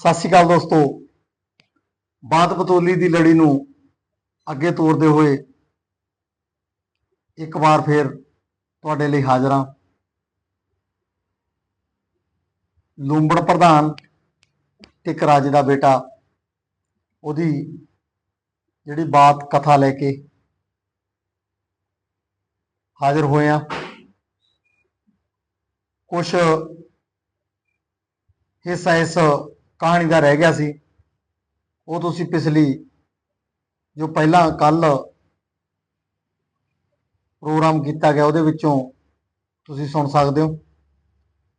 ਸਤਿ ਸ਼੍ਰੀ ਅਕਾਲ ਦੋਸਤੋ। ਬਾਤ ਬਤੋਲੀ ਦੀ ਲੜੀ ਨੂੰ ਅੱਗੇ ਤੋਰਦੇ ਹੋਏ ਇੱਕ ਵਾਰ ਫੇਰ ਤੁਹਾਡੇ ਲਈ ਹਾਜ਼ਰ ਹਾਂ। ਲੂੰਬੜ ਪ੍ਰਧਾਨ ਤੇ ਇੱਕ ਰਾਜੇ ਦਾ ਬੇਟਾ, ਉਹਦੀ ਜਿਹੜੀ ਬਾਤ ਕਥਾ ਲੈ ਕੇ ਹਾਜ਼ਰ ਹੋਏ ਆ ਕੁਝ ਹਿੱਸਾ ਇਸ ਕਹਾਣੀ ਦਾ ਰਹਿ ਗਿਆ ਸੀ। ਉਹ ਤੁਸੀਂ ਪਿਛਲੀ, ਜੋ ਪਹਿਲਾਂ ਕੱਲ ਪ੍ਰੋਗਰਾਮ ਕੀਤਾ ਗਿਆ, ਉਹਦੇ ਵਿੱਚੋਂ ਤੁਸੀਂ ਸੁਣ ਸਕਦੇ ਹੋ।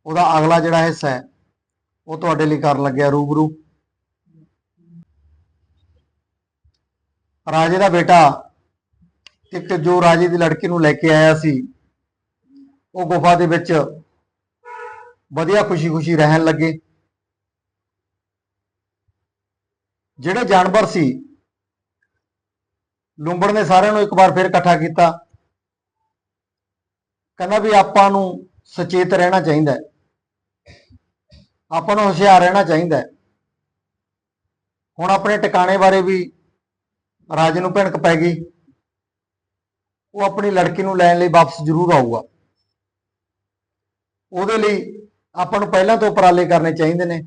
ਉਹਦਾ ਅਗਲਾ ਜਿਹੜਾ ਹਿੱਸਾ ਹੈ, ਉਹ ਤੁਹਾਡੇ ਲਈ ਕਰਨ ਲੱਗਿਆ ਰੂਬਰੂ। ਰਾਜੇ ਦਾ ਬੇਟਾ ਇੱਕ ਜੋ ਰਾਜੇ ਦੀ ਲੜਕੀ ਨੂੰ ਲੈ ਕੇ ਆਇਆ ਸੀ, ਉਹ ਗੁਫਾ ਦੇ ਵਿੱਚ ਵਧੀਆ ਖੁਸ਼ੀ-ਖੁਸ਼ੀ ਰਹਿਣ ਲੱਗੇ। ਜਿਹੜੇ ਜਾਨਵਰ ਸੀ, ਲੂੰਬੜ ਨੇ ਸਾਰਿਆਂ ਨੂੰ ਇੱਕ ਵਾਰ ਫਿਰ ਇਕੱਠਾ ਕੀਤਾ। ਕਹਿੰਦਾ ਵੀ ਆਪਾਂ ਨੂੰ ਸੁਚੇਤ ਰਹਿਣਾ ਚਾਹੀਦਾ ਆਪਾਂ ਨੂੰ ਹੁਸ਼ਿਆਰ ਰਹਿਣਾ ਚਾਹੀਦਾ ਹੁਣ ਆਪਣੇ ਟਿਕਾਣੇ ਬਾਰੇ ਵੀ ਰਾਜੇ ਨੂੰ ਭਿਣਕ ਪੈ ਗਈ। ਉਹ ਆਪਣੀ ਲੜਕੀ ਨੂੰ ਲੈਣ ਲਈ ਵਾਪਸ ਜ਼ਰੂਰ ਆਊਗਾ। ਉਹਦੇ ਲਈ ਆਪਾਂ ਨੂੰ ਪਹਿਲਾਂ ਤੋਂ ਉਪਰਾਲੇ ਕਰਨੇ ਚਾਹੀਦੇ ਨੇ।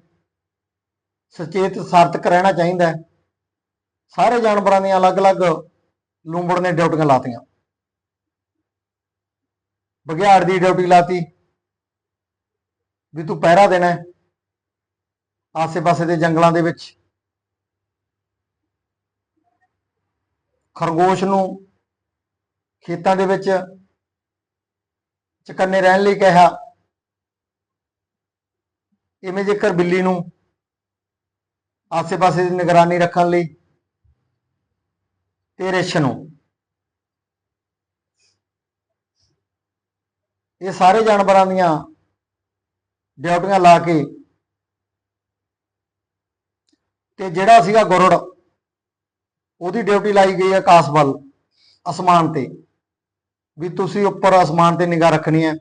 ਸੁਚੇਤ ਸਾਰਥਕ ਰਹਿਣਾ ਚਾਹੀਦਾ ਹੈ। ਸਾਰੇ ਜਾਨਵਰਾਂ ਦੀਆਂ ਅਲੱਗ-ਅਲੱਗ ਲੂੰਬੜ ਨੇ ਡਿਊਟੀਆਂ ਲਾਤੀਆਂ। ਬਘਿਆੜ ਦੀ ਡਿਊਟੀ ਲਾਤੀ ਵੀ ਤੂੰ ਪਹਿਰਾ ਦੇਣਾ ਆਸੇ-ਪਾਸੇ ਦੇ ਜੰਗਲਾਂ ਦੇ ਵਿੱਚ। ਖਰਗੋਸ਼ ਨੂੰ ਖੇਤਾਂ ਦੇ ਵਿੱਚ ਚਕੰਨੇ ਰਹਿਣ ਲਈ ਕਿਹਾ। ਇਵੇਂ ਜੇਕਰ ਬਿੱਲੀ ਨੂੰ ਆਸੇ-ਪਾਸੇ ਦੀ ਨਿਗਰਾਨੀ ਰੱਖਣ ਲਈ ਤੇ ਰਿਛ ਨੂੰ। ਇਹ ਸਾਰੇ ਜਾਨਵਰਾਂ ਦੀਆਂ ਡਿਊਟੀਆਂ ਲਾ ਕੇ ਤੇ ਜਿਹੜਾ ਸੀਗਾ ਗੁਰੜ, ਉਹਦੀ ਡਿਊਟੀ ਲਾਈ ਗਈ ਹੈ ਆਕਾਸ਼ ਵੱਲ, ਅਸਮਾਨ ਤੇ। ਵੀ ਤੁਸੀਂ ਉੱਪਰ ਅਸਮਾਨ ਤੇ ਨਿਗਾਹ ਰੱਖਣੀ ਹੈ।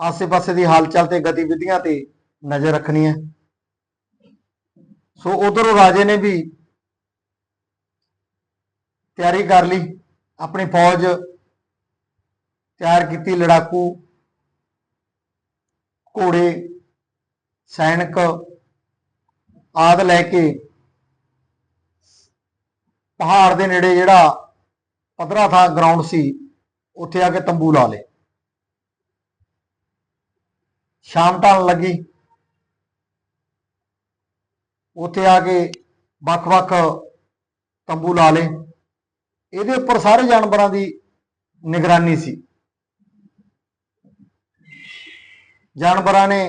ਆਸੇ-ਪਾਸੇ ਦੀ ਹਾਲਚਲ ਤੇ ਗਤੀਵਿਧੀਆਂ ਤੇ ਨਜ਼ਰ ਰੱਖਣੀ ਹੈ। ਸੋ ਉਧਰੋਂ ਰਾਜੇ ਨੇ ਵੀ ਤਿਆਰੀ ਕਰ ਲਈ, ਆਪਣੀ ਫੌਜ ਤਿਆਰ ਕੀਤੀ, ਲੜਾਕੂ, ਘੋੜੇ, ਸੈਨਿਕ ਆਦ ਲੈ ਕੇ ਪਹਾੜ ਦੇ ਨੇੜੇ ਜਿਹੜਾ ਪੱਧਰਾ ਥਾਂ ਗਰਾਊਂਡ ਸੀ, ਉੱਥੇ ਆ ਕੇ ਤੰਬੂ ਲਾ ਲਏ। ਸ਼ਾਮ ਢਲਣ ਲੱਗੀ। ਉੱਥੇ ਆ ਕੇ ਵੱਖ-ਵੱਖ ਤੰਬੂ ਲਾ ਲਏ। ਇਹਦੇ ਉੱਪਰ ਸਾਰੇ ਜਾਨਵਰਾਂ ਦੀ ਨਿਗਰਾਨੀ ਸੀ। ਜਾਨਵਰਾਂ ਨੇ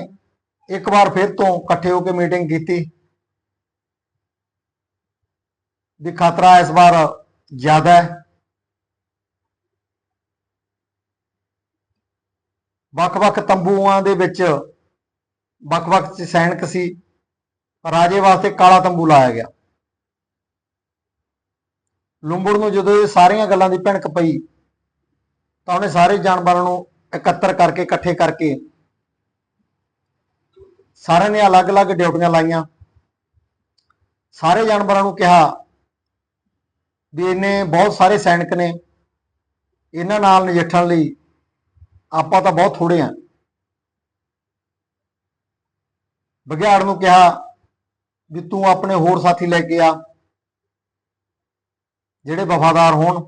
ਇੱਕ ਵਾਰ ਫਿਰ ਤੋਂ ਇਕੱਠੇ ਹੋ ਕੇ ਮੀਟਿੰਗ ਕੀਤੀ। ਵੀ ਖਤਰਾ ਇਸ ਵਾਰ ਜ਼ਿਆਦਾ ਹੈ। ਵੱਖ-ਵੱਖ ਤੰਬੂਆਂ ਦੇ ਵਿੱਚ ਵੱਖ-ਵੱਖ ਸੈਨਿਕ ਸੀ। ਰਾਜੇ ਵਾਸਤੇ ਕਾਲਾ ਤੰਬੂ ਲਾਇਆ ਗਿਆ। ਲੂੰਬੜ ਨੂੰ ਜਦੋਂ ਇਹ ਸਾਰੀਆਂ ਗੱਲਾਂ ਦੀ ਭਿਣਕ ਪਈ, ਤਾਂ ਉਹਨੇ ਸਾਰੇ ਜਾਨਵਰਾਂ ਨੂੰ ਇਕੱਤਰ ਕਰਕੇ, ਇਕੱਠੇ ਕਰਕੇ ਸਾਰਿਆਂ ਨੇ ਅਲੱਗ-ਅਲੱਗ ਡਿਊਟੀਆਂ ਲਾਈਆਂ। ਸਾਰੇ ਜਾਨਵਰਾਂ ਨੂੰ ਕਿਹਾ ਵੀ ਇਹਨੇ ਬਹੁਤ ਸਾਰੇ ਸੈਨਿਕ ਨੇ, ਇਹਨਾਂ ਨਾਲ ਨਜਿੱਠਣ ਲਈ ਆਪਾਂ ਤਾਂ ਬਹੁਤ ਥੋੜੇ ਆ ਬਘਿਆੜ ਨੂੰ ਕਿਹਾ ਵੀ ਤੂੰ ਆਪਣੇ ਹੋਰ ਸਾਥੀ ਲੈ ਕੇ ਆ। ਜਿਹੜੇ ਵਫਾਦਾਰ ਹੋਣ।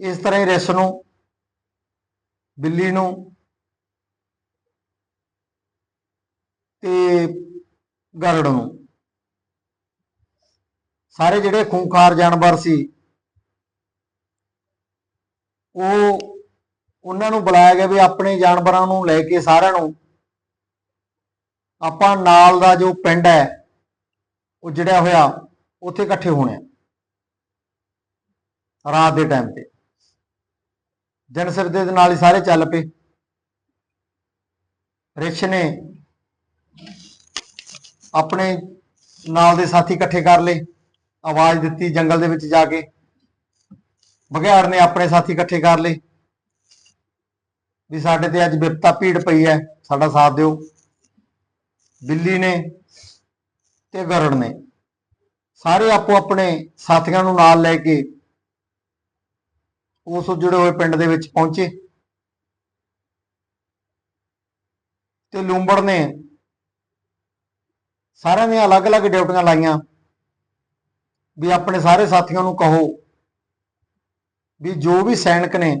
ਇਸ ਤਰ੍ਹਾਂ ਹੀ ਰਿਸ ਨੂੰ, ਬਿੱਲੀ ਨੂੰ ਤੇ ਗਰੜ ਨੂੰ। ਸਾਰੇ ਜਿਹੜੇ ਖੂੰਖਾਰ ਜਾਨਵਰ ਸੀ, ਉਹ ਉਹਨਾਂ ਨੂੰ ਬੁਲਾਇਆ ਗਿਆ ਵੀ ਆਪਣੇ ਜਾਨਵਰਾਂ ਨੂੰ ਲੈ ਕੇ ਸਾਰਿਆਂ ਨੂੰ ਆਪਾਂ ਨਾਲ ਦਾ ਜੋ ਪਿੰਡ ਹੈ, ਉਹ ਜਿਹੜਾ ਹੋਇਆ, ਉੱਥੇ ਇਕੱਠੇ ਹੋਣੇ ਰਾਤ ਦੇ ਟਾਈਮ ਤੇ। ਜਨ ਸਿਰਦੇ ਦੇ ਨਾਲ ਹੀ ਸਾਰੇ ਚੱਲ ਪਏ। ਰਿਛ ਨੇ ਆਪਣੇ ਨਾਲ ਦੇ ਸਾਥੀ ਇਕੱਠੇ ਕਰ ਲਏ। ਆਵਾਜ਼ ਦਿੱਤੀ ਜੰਗਲ ਦੇ ਵਿੱਚ ਜਾ ਕੇ। ਬਘਿਆੜ ਨੇ ਆਪਣੇ ਸਾਥੀ ਇਕੱਠੇ ਕਰ ਲਏ। ਵੀ ਸਾਡੇ ਤੇ ਅੱਜ ਵਿਪਤਾ ਭੀੜ ਪਈ ਹੈ, ਸਾਡਾ ਸਾਥ ਦਿਓ। ਬਿੱਲੀ ਨੇ ਤੇ ਗਰੜ ਨੇ। ਸਾਰੇ ਆਪੋ ਆਪਣੇ ਸਾਥੀਆਂ ਨੂੰ ਨਾਲ ਲੈ ਕੇ ਉਸ ਉਜੜੇ ਹੋਏ ਪਿੰਡ ਦੇ ਵਿੱਚ ਪਹੁੰਚੇ। ਤੇ ਲੂੰਬੜ ਨੇ ਸਾਰਿਆਂ ਦੀਆਂ ਅਲੱਗ-ਅਲੱਗ ਡਿਊਟੀਆਂ ਲਾਈਆਂ ਵੀ ਆਪਣੇ ਸਾਰੇ ਸਾਥੀਆਂ ਨੂੰ ਕਹੋ ਵੀ ਜੋ ਵੀ ਸੈਨਿਕ ਨੇ,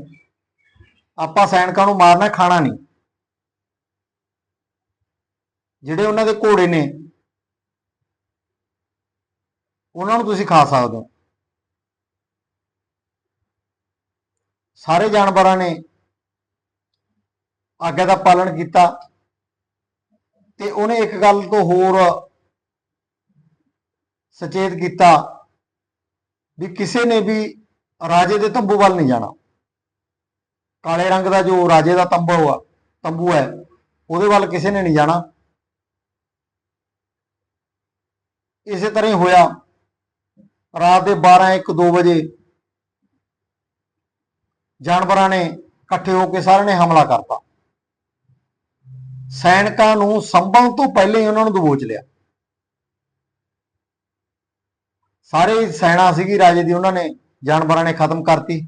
ਆਪਾਂ ਸੈਨਿਕਾਂ ਨੂੰ ਮਾਰਨਾ ਖਾਣਾ ਨਹੀਂ। ਜਿਹੜੇ ਉਹਨਾਂ ਦੇ ਘੋੜੇ ਨੇ, ਉਹਨਾਂ ਨੂੰ ਤੁਸੀਂ ਖਾ ਸਕਦੇ ਹੋ। ਸਾਰੇ ਜਾਨਵਰਾਂ ਨੇ ਆਗਿਆ ਦਾ ਪਾਲਣ ਕੀਤਾ ਤੇ ਉਹਨੇ ਇੱਕ ਗੱਲ ਤੋਂ ਹੋਰ ਸਚੇਤ ਕੀਤਾ ਵੀ ਕਿਸੇ ਨੇ ਵੀ ਰਾਜੇ ਦੇ ਤੰਬੂ ਵੱਲ ਨਹੀਂ ਜਾਣਾ। ਕਾਲੇ ਰੰਗ ਦਾ ਜੋ ਰਾਜੇ ਦਾ ਤੰਬੂ ਆ, ਤੰਬੂ ਹੈ, ਉਹਦੇ ਵੱਲ ਕਿਸੇ ਨੇ ਨਹੀਂ ਜਾਣਾ। ਇਸੇ ਤਰ੍ਹਾਂ ਹੀ ਹੋਇਆ। ਰਾਤ ਦੇ 12 1 2 ਵਜੇ ਜਾਨਵਰਾਂ ਨੇ ਇਕੱਠੇ ਹੋ ਕੇ ਸਾਰਿਆਂ ਨੇ ਹਮਲਾ ਕਰਤਾ। ਸੈਨਿਕਾਂ ਨੂੰ ਸੰਭਲਣ ਤੋਂ ਪਹਿਲੇ ਹੀ ਉਹਨਾਂ ਨੂੰ ਦਬੋਚ ਲਿਆ। ਸਾਰੇ ਸੈਨਾ ਸੀਗੀ, ਰਾਜੇ ਦੀ ਉਹਨਾਂ ਨੇ ਜਾਨਵਰਾਂ ਨੇ ਖਤਮ ਕਰਤੀ।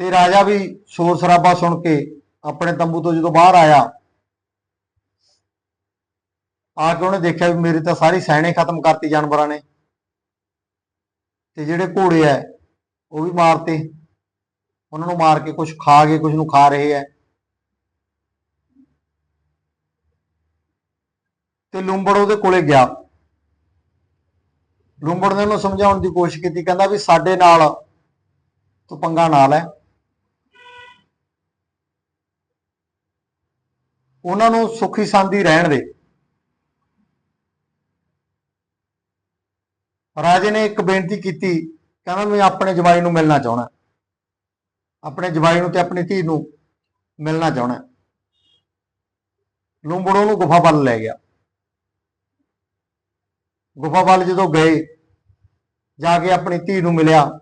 ਤੇ ਰਾਜਾ ਵੀ ਸ਼ੋਰ ਸ਼ਰਾਬਾ ਸੁਣ ਕੇ ਆਪਣੇ ਤੰਬੂ ਤੋਂ ਜਦੋਂ ਬਾਹਰ ਆਇਆ ਆ ਕੇ ਉਹਨੇ ਦੇਖਿਆ ਵੀ ਮੇਰੇ ਤਾਂ ਸਾਰੀ ਸੈਨੇ ਖਤਮ ਕਰਤੀ ਜਾਨਵਰਾਂ ਨੇ। ਤੇ ਜਿਹੜੇ ਘੋੜੇ ਐ ਉਹ ਵੀ ਮਾਰਤੇ। ਉਹਨਾਂ ਨੂੰ ਮਾਰ ਕੇ ਕੁਝ ਖਾ ਗਏ ਕੁਝ ਨੂੰ ਖਾ ਰਹੇ ਐ ਤੇ ਲੂੰਬੜ ਉਹਦੇ ਕੋਲੇ ਗਿਆ। ਲੂੰਬੜ ਨੇ ਉਹਨੂੰ ਸਮਝਾਉਣ ਦੀ ਕੋਸ਼ਿਸ਼ ਕੀਤੀ, ਕਹਿੰਦਾ ਵੀ ਸਾਡੇ ਨਾਲ ਤੂੰ ਪੰਗਾ ਨਾ ਲੈ। ਉਹਨਾਂ ਨੂੰ ਸੁਖੀ ਸੰਦੀ ਰਹਿਣ ਦੇ। ਰਾਜੇ ਨੇ ਇੱਕ ਬੇਨਤੀ ਕੀਤੀ, ਕਹਿੰਦਾ ਮੈਂ ਆਪਣੇ ਜਵਾਈ ਨੂੰ ਮਿਲਣਾ ਚਾਹਣਾ ਆਪਣੇ ਜਵਾਈ ਨੂੰ ਤੇ ਆਪਣੀ ਧੀ ਨੂੰ ਮਿਲਣਾ ਚਾਹਣਾ ਲੂੰਬੜੋ ਨੂੰ ਗੁਫਾ ਵੱਲ ਲੈ ਗਿਆ। ਗੁਫਾ ਵੱਲ ਜਦੋਂ ਗਏ, ਜਾ ਕੇ ਆਪਣੀ ਧੀ ਨੂੰ ਮਿਲਿਆ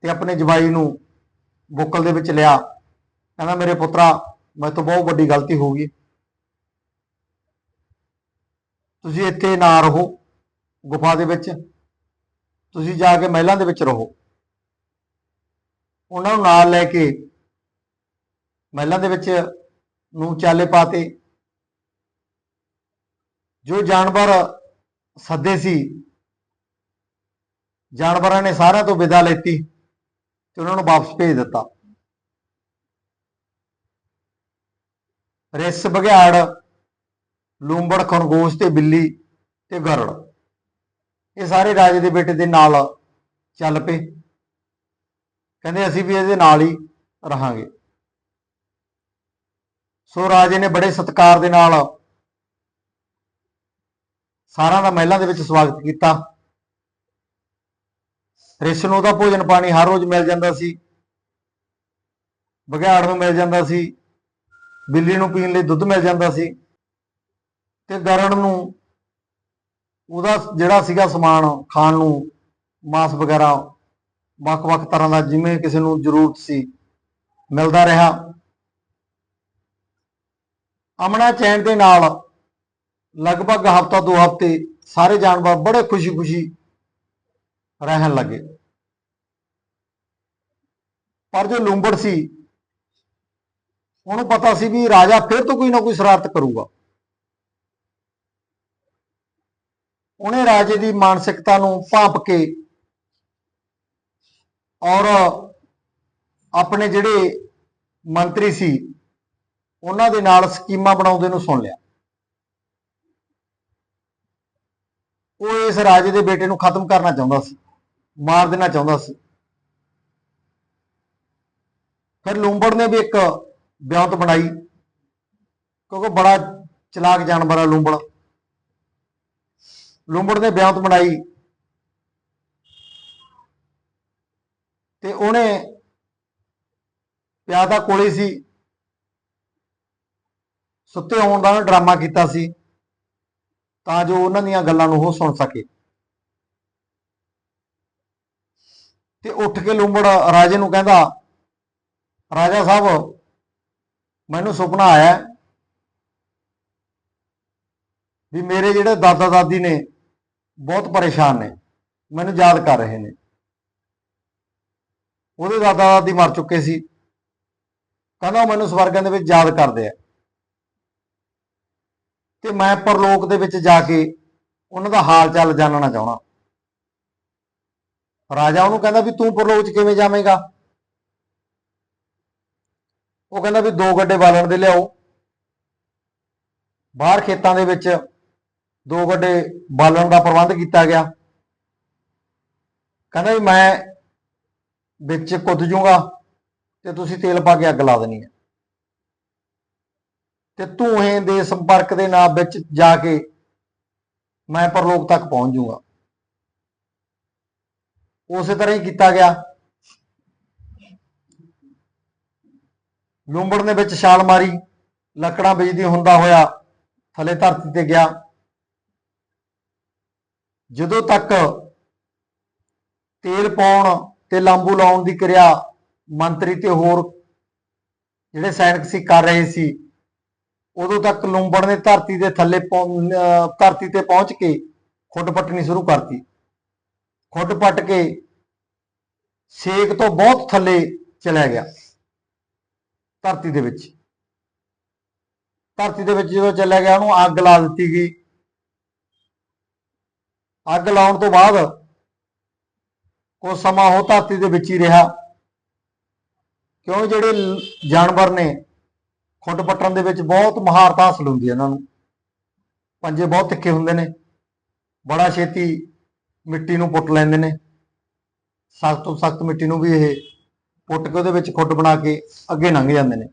ਤੇ ਆਪਣੇ ਜਵਾਈ ਨੂੰ ਬੁੱਕਲ ਦੇ ਵਿੱਚ ਲਿਆ। ਕਹਿੰਦਾ, ਮੇਰੇ ਪੁੱਤਰਾ ਮੈਂ ਤੋਂ ਬਹੁਤ ਵੱਡੀ ਗਲਤੀ ਹੋ ਗਈ। ਤੁਸੀਂ ਇੱਥੇ ਨਾ ਰਹੋ। ਗੁਫਾ ਦੇ ਵਿੱਚ। ਤੁਸੀਂ ਜਾ ਕੇ ਮਹਿਲਾਂ ਦੇ ਵਿੱਚ ਰਹੋ। ਉਹਨਾਂ ਨੂੰ ਨਾਲ ਲੈ ਕੇ ਮਹਿਲਾਂ ਦੇ ਵਿੱਚ ਨੂੰ ਚਾਲੇ ਪਾਤੇ ਜੋ ਜਾਨਵਰ ਸੱਦੇ ਸੀ, ਜਾਨਵਰਾਂ ਨੇ ਸਾਰਿਆਂ ਤੋਂ ਵਿਦਾ ਲੈਤੀ ਤੇ ਉਹਨਾਂ ਨੂੰ ਵਾਪਸ ਭੇਜ ਦਿੱਤਾ। ਰਿਸ ਬਗਿਆੜ ਲੂੰਬੜ, ਖਰਗੋਸ਼ ਤੇ ਬਿੱਲੀ ਤੇ ਗਰੜ ਇਹ ਸਾਰੇ ਰਾਜੇ ਦੇ ਬੇਟੇ ਦੇ ਨਾਲ ਚੱਲ ਪਏ। ਕਹਿੰਦੇ ਅਸੀਂ ਵੀ ਇਹਦੇ ਨਾਲ ਹੀ ਰਹਾਂਗੇ। ਸੋ ਰਾਜੇ ਨੇ ਬੜੇ ਸਤਿਕਾਰ ਦੇ ਨਾਲ ਸਾਰਿਆਂ ਦਾ ਮਹਿਲਾਂ ਦੇ ਵਿੱਚ ਸਵਾਗਤ ਕੀਤਾ। ਰਿਸ਼ ਨੂੰ ਉਹਦਾ ਭੋਜਨ ਪਾਣੀ ਹਰ ਰੋਜ਼ ਮਿਲ ਜਾਂਦਾ ਸੀ। ਬਘਿਆੜ ਨੂੰ ਮਿਲ ਜਾਂਦਾ ਸੀ। ਬਿੱਲੀ ਨੂੰ ਪੀਣ ਲਈ ਦੁੱਧ ਮਿਲ ਜਾਂਦਾ ਸੀ। ਤੇ ਗਰਣ ਨੂੰ ਉਹਦਾ ਜਿਹੜਾ ਸੀਗਾ ਸਮਾਨ ਖਾਣ ਨੂੰ, ਮਾਸ ਵਗੈਰਾ ਵੱਖ-ਵੱਖ ਤਰ੍ਹਾਂ ਦਾ ਜਿਵੇਂ ਕਿਸੇ ਨੂੰ ਜ਼ਰੂਰਤ ਸੀ, ਮਿਲਦਾ ਰਿਹਾ। ਅਮਣਾ ਚੈਨ ਦੇ ਨਾਲ ਲਗਭਗ ਹਫਤਾ ਦੋ ਹਫ਼ਤੇ ਸਾਰੇ ਜਾਨਵਰ ਬੜੇ ਖੁਸ਼ੀ-ਖੁਸ਼ੀ ਰਹਿਣ ਲੱਗੇ। ਪਰ ਜੋ ਲੂੰਬੜ ਸੀ, ਉਹਨੂੰ ਪਤਾ ਸੀ ਵੀ ਰਾਜਾ ਫਿਰ ਤੋਂ ਕੋਈ ਨਾ ਕੋਈ ਸ਼ਰਾਰਤ ਕਰੂਗਾ। ਉਹਨੇ ਰਾਜੇ ਦੀ ਮਾਨਸਿਕਤਾ ਨੂੰ ਭਾਂਪ ਕੇ ਔਰ ਆਪਣੇ ਜਿਹੜੇ ਮੰਤਰੀ ਸੀ, ਉਹਨਾਂ ਦੇ ਨਾਲ ਸਕੀਮਾਂ ਬਣਾਉਂਦੇ ਨੂੰ ਸੁਣ ਲਿਆ। ਉਹ ਇਸ ਰਾਜੇ ਦੇ ਬੇਟੇ ਨੂੰ ਖਤਮ ਕਰਨਾ ਚਾਹੁੰਦਾ ਸੀ, ਮਾਰ ਦੇਣਾ ਚਾਹੁੰਦਾ ਸੀ। ਫਿਰ ਲੂੰਬੜ ਨੇ ਵੀ ਇੱਕ ਬਿਆੰਤ ਬਣਾਈ, ਕਿਉਂਕਿ ਬੜਾ ਚਲਾਕ ਜਾਨਵਰ ਹੈ ਲੂੰਬੜ। ਲੂੰਬੜ ਨੇ ਬਿਆੰਤ ਬਣਾਈ। ਤੇ ਉਹਨੇ ਪਿਆਦਾ ਕੋਲੇ ਸੀ। ਸੁੱਤੇ ਹੋਣ ਦਾ ਉਹਨੇ ਡਰਾਮਾ ਕੀਤਾ ਸੀ। ਤਾਂ ਜੋ ਉਹਨਾਂ ਦੀਆਂ ਗੱਲਾਂ ਨੂੰ ਉਹ ਸੁਣ ਸਕੇ। ਤੇ ਉੱਠ ਕੇ ਲੂੰਬੜ ਰਾਜੇ ਨੂੰ ਕਹਿੰਦਾ, ਰਾਜਾ ਸਾਹਿਬ, ਮੈਨੂੰ ਸੁਪਨਾ ਆਇਆ ਵੀ ਮੇਰੇ ਜਿਹੜੇ ਦਾਦਾ ਦਾਦੀ ਨੇ ਬਹੁਤ ਪਰੇਸ਼ਾਨ ਨੇ। ਮੈਨੂੰ ਯਾਦ ਕਰ ਰਹੇ ਨੇ। ਉਹਦੇ ਦਾਦਾ ਦਾਦੀ ਮਰ ਚੁੱਕੇ ਸੀ। ਕਹਿੰਦਾ ਉਹ ਮੈਨੂੰ ਸਵਰਗਾਂ ਦੇ ਵਿੱਚ ਯਾਦ ਕਰਦੇ ਆ। ਤੇ ਮੈਂ ਪਰਲੋਕ ਦੇ ਵਿੱਚ ਜਾ ਕੇ ਉਹਨਾਂ ਦਾ ਹਾਲ ਚਾਲ ਜਾਣਨਾ ਚਾਹਣਾ ਰਾਜਾ ਉਹਨੂੰ ਕਹਿੰਦਾ ਵੀ ਤੂੰ ਪਰਲੋਕ 'ਚ ਕਿਵੇਂ ਜਾਵੇਂਗਾ? ਉਹ ਕਹਿੰਦਾ ਵੀ ਦੋ ਗੱਡੇ ਬਾਲਣ ਦੇ ਲਿਆਓ। ਬਾਹਰ ਖੇਤਾਂ ਦੇ ਵਿੱਚ ਦੋ ਵੱਡੇ ਬਾਲਣ ਦਾ ਪ੍ਰਬੰਧ ਕੀਤਾ ਗਿਆ। ਕਹਿੰਦਾ ਵੀ ਮੈਂ ਵਿੱਚ ਕੁੱਦ ਜੂਗਾ ਤੇ ਤੁਸੀਂ ਤੇਲ ਪਾ ਕੇ ਅੱਗ ਲਾ ਦੇਣੀ ਹੈ। ਤੇ ਧੂਏ ਦੇ ਸੰਪਰਕ ਦੇ ਨਾਲ ਵਿੱਚ ਜਾ ਕੇ ਮੈਂ ਪਰਲੋਕ ਤੱਕ ਪਹੁੰਚ ਜੂਗਾ। ਉਸੇ ਤਰ੍ਹਾਂ ਹੀ ਕੀਤਾ ਗਿਆ। ਲੂੰਬੜ ਨੇ ਵਿੱਚ ਛਾਲ ਮਾਰੀ, ਲੱਕੜਾਂ ਬਿਜਦੀ ਹੁੰਦਾ ਹੋਇਆ ਥੱਲੇ ਧਰਤੀ ਤੇ ਗਿਆ। ਜਦੋਂ ਤੱਕ ਤੇਲ ਪਾਉਣ ਤੇ ਲਾਂਬੂ ਲਾਉਣ ਦੀ ਕਿਰਿਆ ਮੰਤਰੀ ਤੇ ਹੋਰ ਜਿਹੜੇ ਸੈਨਿਕ ਸੀ ਕਰ ਰਹੇ ਸੀ, ਉਦੋਂ ਤੱਕ ਲੂੰਬੜ ਨੇ ਧਰਤੀ ਦੇ ਥੱਲੇ ਪਹੁੰ- ਅਹ ਧਰਤੀ ਤੇ ਪਹੁੰਚ ਕੇ ਖੁੱਡ ਪੱਟਣੀ ਸ਼ੁਰੂ ਕਰਤੀ। ਖੁੱਡ ਪੱਟ ਕੇ ਸੇਕ ਤੋਂ ਬਹੁਤ ਥੱਲੇ ਚਲਾ ਗਿਆ ਧਰਤੀ ਦੇ ਵਿੱਚ। ਧਰਤੀ ਦੇ ਵਿੱਚ ਜਦੋਂ ਚੱਲਿਆ ਗਿਆ, ਉਹਨੂੰ ਅੱਗ ਲਾ ਦਿੱਤੀ ਗਈ। ਅੱਗ ਲਾਉਣ ਤੋਂ ਬਾਅਦ ਕੁਝ ਸਮਾਂ ਉਹ ਧਰਤੀ ਦੇ ਵਿੱਚ ਹੀ ਰਿਹਾ। ਕਿਉਂ ਜਿਹੜੇ ਜਾਨਵਰ ਨੇ ਖੁੱਡ ਪੱਟਣ ਦੇ ਵਿੱਚ ਬਹੁਤ ਮਹਾਰਤ ਹਾਸਲ ਹੁੰਦੀ ਹੈ ਉਹਨਾਂ ਨੂੰ। ਪੰਜੇ ਬਹੁਤ ਤਿੱਖੇ ਹੁੰਦੇ ਨੇ, ਬੜਾ ਛੇਤੀ ਮਿੱਟੀ ਨੂੰ ਪੁੱਟ ਲੈਂਦੇ ਨੇ। ਸਖਤ ਤੋਂ ਸਖਤ ਮਿੱਟੀ ਨੂੰ ਵੀ ਇਹ ਪੁੱਟ ਕੇ ਉਹਦੇ ਵਿੱਚ ਖੁੱਡ ਬਣਾ ਕੇ ਅੱਗੇ ਲੰਘ ਜਾਂਦੇ ਨੇ।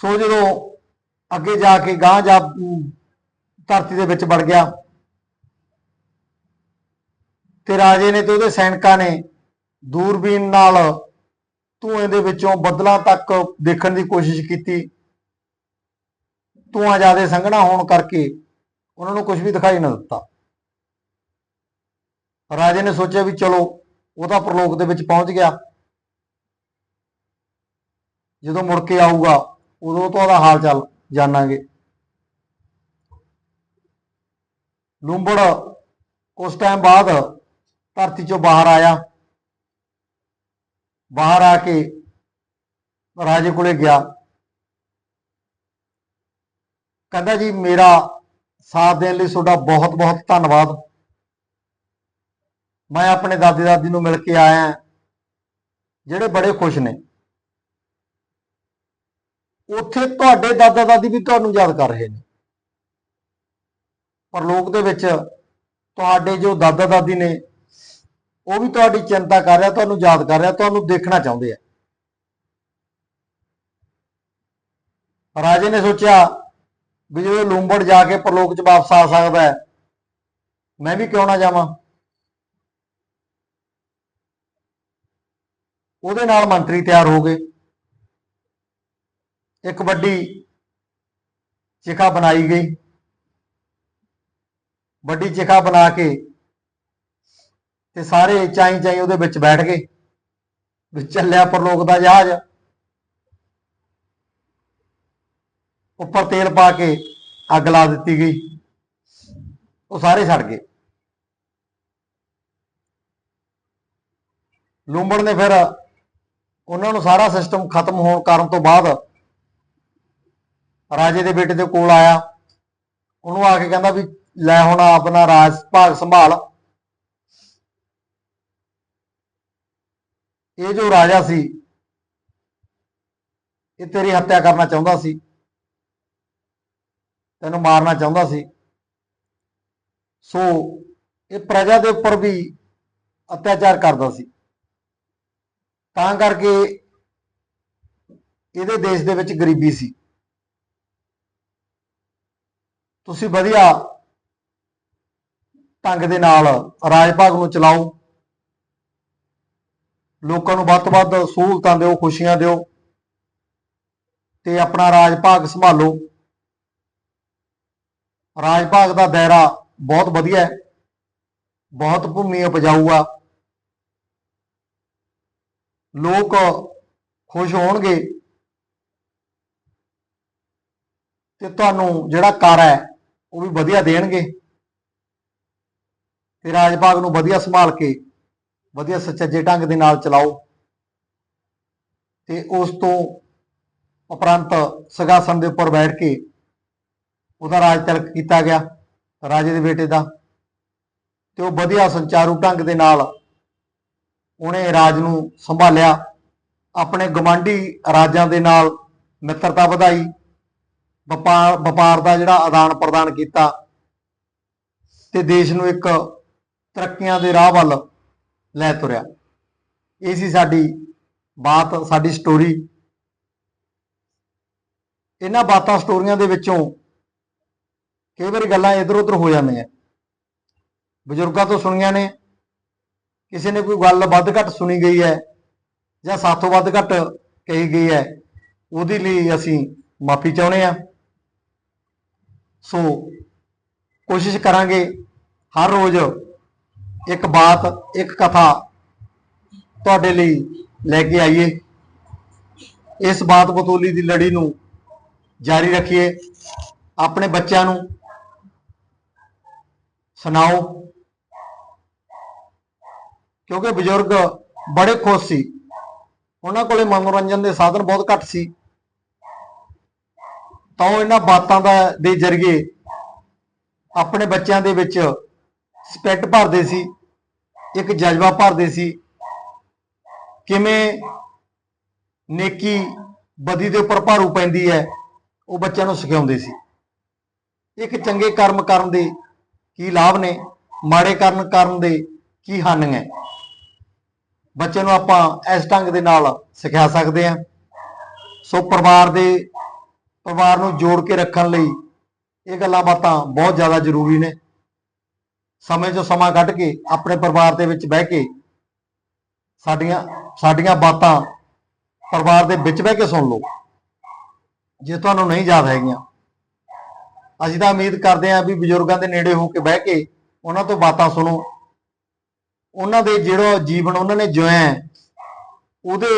ਸੋ ਜਦੋਂ ਅੱਗੇ ਜਾ ਕੇ ਗਾਂ ਜਾ ਧਰਤੀ ਦੇ ਵਿੱਚ ਵੜ ਗਿਆ। ਤੇ ਰਾਜੇ ਨੇ ਤੇ ਉਹਦੇ ਸੈਨਿਕਾਂ ਨੇ ਦੂਰਬੀਨ ਨਾਲ ਧੂਏ ਦੇ ਵਿੱਚੋਂ ਬੱਦਲਾਂ ਤੱਕ ਦੇਖਣ ਦੀ ਕੋਸ਼ਿਸ਼ ਕੀਤੀ। ਧੂਆਂ ਜ਼ਿਆਦਾ ਸੰਘਣਾ ਹੋਣ ਕਰਕੇ ਉਹਨਾਂ ਨੂੰ ਕੁਝ ਵੀ ਦਿਖਾਈ ਨਾ ਦਿੱਤਾ। ਰਾਜੇ ਨੇ ਸੋਚਿਆ ਵੀ ਚਲੋ ਉਹ ਤਾਂ ਪ੍ਰਲੋਕ ਦੇ ਵਿੱਚ ਪਹੁੰਚ ਗਿਆ। ਜਦੋਂ ਮੁੜ ਕੇ ਆਊਗਾ, ਉਦੋਂ ਤੋਂ ਉਹਦਾ ਹਾਲ ਚਾਲ ਜਾਣਾਂਗੇ। ਲੂੰਬੜ। ਉਸ ਟਾਈਮ ਬਾਅਦ ਧਰਤੀ ਚੋਂ ਬਾਹਰ ਆਇਆ। ਬਾਹਰ ਆ ਕੇ ਰਾਜੇ ਕੋਲੇ ਗਿਆ। ਕਹਿੰਦਾ ਜੀ, ਮੇਰਾ ਸਾਥ ਦੇਣ ਲਈ ਤੁਹਾਡਾ ਬਹੁਤ ਬਹੁਤ ਧੰਨਵਾਦ। ਮੈਂ ਆਪਣੇ ਦਾਦੇ ਦਾਦੀ ਨੂੰ ਮਿਲ ਕੇ ਆਇਆ ਜਿਹੜੇ ਬੜੇ ਖੁਸ਼ ਨੇ। ਉੱਥੇ ਤੁਹਾਡੇ ਦਾਦਾ ਦਾਦੀ ਵੀ ਤੁਹਾਨੂੰ ਯਾਦ ਕਰ ਰਹੇ ਨੇ। ਪਰਲੋਕ ਦੇ ਵਿੱਚ ਤੁਹਾਡੇ ਜੋ ਦਾਦਾ ਦਾਦੀ ਨੇ, ਉਹ ਵੀ ਤੁਹਾਡੀ ਚਿੰਤਾ ਕਰ ਰਿਹਾ, ਤੁਹਾਨੂੰ ਯਾਦ ਕਰ ਰਿਹਾ, ਤੁਹਾਨੂੰ ਦੇਖਣਾ ਚਾਹੁੰਦੇ ਆ। ਰਾਜੇ ਨੇ ਸੋਚਿਆ ਵੀ ਜਦੋਂ ਲੂੰਬੜ ਜਾ ਕੇ ਪਰਲੋਕ 'ਚ ਵਾਪਸ ਆ ਸਕਦਾ ਹੈ, ਮੈਂ ਵੀ ਕਿਉਂ ਨਾ ਜਾਵਾਂ? ਉਹਦੇ ਨਾਲ ਮੰਤਰੀ ਤਿਆਰ ਹੋ ਗਏ। ਇੱਕ ਵੱਡੀ ਚਿਖਾ ਬਣਾਈ ਗਈ। ਵੱਡੀ ਚਿਖਾ ਬਣਾ ਕੇ ਤੇ ਸਾਰੇ ਚਾਈ ਚਾਈ ਉਹਦੇ ਵਿੱਚ ਬੈਠ ਗਏ ਵੀ ਚੱਲਿਆ ਪਰਲੋਕ ਦਾ ਜਹਾਜ਼। ਉੱਪਰ ਤੇਲ ਪਾ ਕੇ ਅੱਗ ਲਾ ਦਿੱਤੀ ਗਈ। ਉਹ ਸਾਰੇ ਛੱਡ ਗਏ। ਲੂੰਬੜ ਨੇ ਫਿਰ ਉਹਨਾਂ ਨੂੰ ਸਾਰਾ ਸਿਸਟਮ ਖਤਮ ਹੋਣ ਕਰਨ ਤੋਂ ਬਾਅਦ ਰਾਜੇ ਦੇ ਬੇਟੇ ਦੇ ਕੋਲ ਆਇਆ। ਉਹਨੂੰ ਆ ਕੇ ਕਹਿੰਦਾ ਵੀ ਲੈ ਹੁਣ ਆਪਣਾ ਰਾਜ ਭਾਗ ਸੰਭਾਲ। ਇਹ ਜੋ ਰਾਜਾ ਸੀ, ਇਹ ਤੇਰੀ ਹੱਤਿਆ ਕਰਨਾ ਚਾਹੁੰਦਾ ਸੀ। ਤੈਨੂੰ ਮਾਰਨਾ ਚਾਹੁੰਦਾ ਸੀ। ਸੋ ਇਹ ਪ੍ਰਜਾ ਦੇ ਉੱਪਰ ਵੀ ਅਤਿਆਚਾਰ ਕਰਦਾ ਸੀ। ਤਾਂ ਕਰਕੇ ਇਹਦੇ ਦੇਸ਼ ਦੇ ਵਿੱਚ ਗਰੀਬੀ ਸੀ। ਤੁਸੀਂ ਵਧੀਆ ਢੰਗ ਦੇ ਨਾਲ ਰਾਜ ਭਾਗ ਨੂੰ ਚਲਾਓ। ਲੋਕਾਂ ਨੂੰ ਵੱਧ ਤੋਂ ਵੱਧ ਸਹੂਲਤਾਂ ਦਿਓ, ਖੁਸ਼ੀਆਂ ਦਿਓ ਤੇ ਆਪਣਾ ਰਾਜ ਭਾਗ ਸੰਭਾਲੋ। ਰਾਜ ਭਾਗ ਦਾ ਦਾਇਰਾ ਬਹੁਤ ਵਧੀਆ ਹੈ, ਬਹੁਤ ਭੂਮੀ ਉਪਜਾਊ ਆ। ਲੋਕ ਖੁਸ਼ ਹੋਣਗੇ ਤੇ ਤੁਹਾਨੂੰ ਜਿਹੜਾ ਕਰ ਹੈ, ਉਹ ਵੀ ਵਧੀਆ ਦੇਣਗੇ। ਤੇ ਰਾਜ ਭਾਗ ਨੂੰ ਵਧੀਆ ਸੰਭਾਲ ਕੇ, ਵਧੀਆ ਸੁਚੱਜੇ ਢੰਗ ਦੇ ਨਾਲ ਚਲਾਓ। ਤੇ ਉਸ ਤੋਂ ਉਪਰੰਤ ਸਗਾਸਨ ਦੇ ਉੱਪਰ ਬੈਠ ਕੇ ਉਹਦਾ ਰਾਜ ਤਿਲਕ ਕੀਤਾ ਗਿਆ, ਰਾਜੇ ਦੇ ਬੇਟੇ ਦਾ। ਤੇ ਉਹ ਵਧੀਆ ਸੰਚਾਰੂ ਢੰਗ ਦੇ ਨਾਲ ਉਹਨੇ ਰਾਜ ਨੂੰ ਸੰਭਾਲਿਆ। ਆਪਣੇ ਗਵਾਂਢੀ ਰਾਜਾਂ ਦੇ ਨਾਲ ਮਿੱਤਰਤਾ ਵਧਾਈ। ਵਪਾਰ ਵਪਾਰ ਦਾ ਜਿਹੜਾ ਆਦਾਨ ਪ੍ਰਦਾਨ ਕੀਤਾ। ਤੇ ਦੇਸ਼ ਨੂੰ ਇੱਕ ਤਰੱਕੀਆਂ ਦੇ ਰਾਹ ਵੱਲ ਲੈ ਤੁਰਿਆ। ਇਹ ਸੀ ਸਾਡੀ ਬਾਤ, ਸਾਡੀ ਸਟੋਰੀ ਇਹਨਾਂ ਬਾਤਾਂ ਸਟੋਰੀਆਂ ਦੇ ਵਿੱਚੋਂ ਕਈ ਵਾਰੀ ਗੱਲਾਂ ਇਧਰ ਉਧਰ ਹੋ ਜਾਂਦੀਆਂ। ਬਜ਼ੁਰਗਾਂ ਤੋਂ ਸੁਣੀਆਂ ਨੇ, ਕਿਸੇ ਨੇ ਕੋਈ ਗੱਲ ਵੱਧ ਘੱਟ ਸੁਣੀ ਗਈ ਹੈ ਜਾਂ ਸਾਥੋਂ ਵੱਧ ਘੱਟ ਕਹੀ ਗਈ ਹੈ, ਉਹਦੇ ਲਈ ਅਸੀਂ ਮਾਫੀ ਚਾਹੁੰਦੇ ਆ ਸੋ ਕੋਸ਼ਿਸ਼ ਕਰਾਂਗੇ ਹਰ ਰੋਜ਼ ਇੱਕ ਬਾਤ, ਇੱਕ ਕਥਾ ਤੁਹਾਡੇ ਲਈ ਲੈ ਕੇ ਆਈਏ। ਇਸ ਬਾਤ ਬਤੂਲੀ ਦੀ ਲੜੀ ਨੂੰ ਜਾਰੀ ਰੱਖੀਏ। ਆਪਣੇ ਬੱਚਿਆਂ ਨੂੰ ਸੁਣਾਓ। ਕਿਉਂਕਿ ਬਜ਼ੁਰਗ ਬੜੇ ਖੁਸ਼ ਸੀ। ਉਹਨਾਂ ਕੋਲੇ ਮਨੋਰੰਜਨ ਦੇ ਸਾਧਨ ਬਹੁਤ ਘੱਟ ਸੀ। ਤਾਂ ਉਹ ਇਹਨਾਂ ਬਾਤਾਂ ਦਾ ਦੇ ਜ਼ਰੀਏ ਆਪਣੇ ਬੱਚਿਆਂ ਦੇ ਵਿੱਚ ਸਪੈਕਟ ਭਰਦੇ ਸੀ, ਇੱਕ ਜਜ਼ਬਾ ਭਰਦੇ ਸੀ। ਕਿਵੇਂ ਨੇਕੀ ਬਦੀ ਦੇ ਉੱਪਰ ਭਾਰੂ ਪੈਂਦੀ ਹੈ, ਉਹ ਬੱਚਿਆਂ ਨੂੰ ਸਿਖਾਉਂਦੇ ਸੀ। ਇੱਕ ਚੰਗੇ ਕਰਮ ਕਰਨ ਦੇ ਕੀ ਲਾਭ ਨੇ, ਮਾੜੇ ਕਰਮ ਕਰਨ ਦੇ ਕੀ ਹਾਨੀ ਹੈ ਬੱਚੇ ਨੂੰ ਆਪਾਂ ਇਸ ਢੰਗ ਦੇ ਨਾਲ ਸਿਖਾ ਸਕਦੇ ਹਾਂ। ਸੋ ਪਰਿਵਾਰ ਦੇ, ਪਰਿਵਾਰ ਨੂੰ ਜੋੜ ਕੇ ਰੱਖਣ ਲਈ ਇਹ ਗੱਲਾਂ ਬਾਤਾਂ ਬਹੁਤ ਜ਼ਿਆਦਾ ਜ਼ਰੂਰੀ ਨੇ। ਸਮੇਂ 'ਚੋਂ ਸਮਾਂ ਕੱਢ ਕੇ ਆਪਣੇ ਪਰਿਵਾਰ ਦੇ ਵਿੱਚ ਬਹਿ ਕੇ ਸਾਡੀਆਂ ਸਾਡੀਆਂ ਬਾਤਾਂ ਪਰਿਵਾਰ ਦੇ ਵਿੱਚ ਬਹਿ ਕੇ ਸੁਣ ਲਓ। ਜੇ ਤੁਹਾਨੂੰ ਨਹੀਂ ਯਾਦ ਹੈਗੀਆਂ ਅਸੀਂ ਤਾਂ ਉਮੀਦ ਕਰਦੇ ਹਾਂ ਵੀ ਬਜ਼ੁਰਗਾਂ ਦੇ ਨੇੜੇ ਹੋ ਕੇ ਬਹਿ ਕੇ ਉਹਨਾਂ ਤੋਂ ਬਾਤਾਂ ਸੁਣੋ। ਉਹਨਾਂ ਦੇ ਜਿਹੜਾ ਜੀਵਨ ਉਹਨਾਂ ਨੇ ਜਿਉਇਆ ਹੈ, ਉਹਦੇ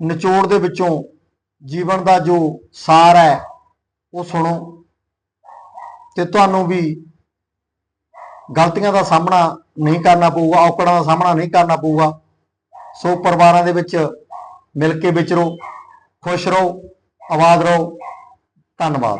ਨਿਚੋੜ ਦੇ ਵਿੱਚੋਂ ਜੀਵਨ ਦਾ ਜੋ ਸਾਰ ਹੈ ਉਹ ਸੁਣੋ। ਤੇ ਤੁਹਾਨੂੰ ਵੀ ਗਲਤੀਆਂ ਦਾ ਸਾਹਮਣਾ ਨਹੀਂ ਕਰਨਾ ਪਊਗਾ, ਔਕੜਾਂ ਦਾ ਸਾਹਮਣਾ ਨਹੀਂ ਕਰਨਾ ਪਊਗਾ। ਸੋ ਪਰਿਵਾਰਾਂ ਦੇ ਵਿੱਚ ਮਿਲ ਕੇ ਵਿਚਰੋ ਖੁਸ਼ ਰਹੋ, ਆਬਾਦ ਰਹੋ। ਧੰਨਵਾਦ।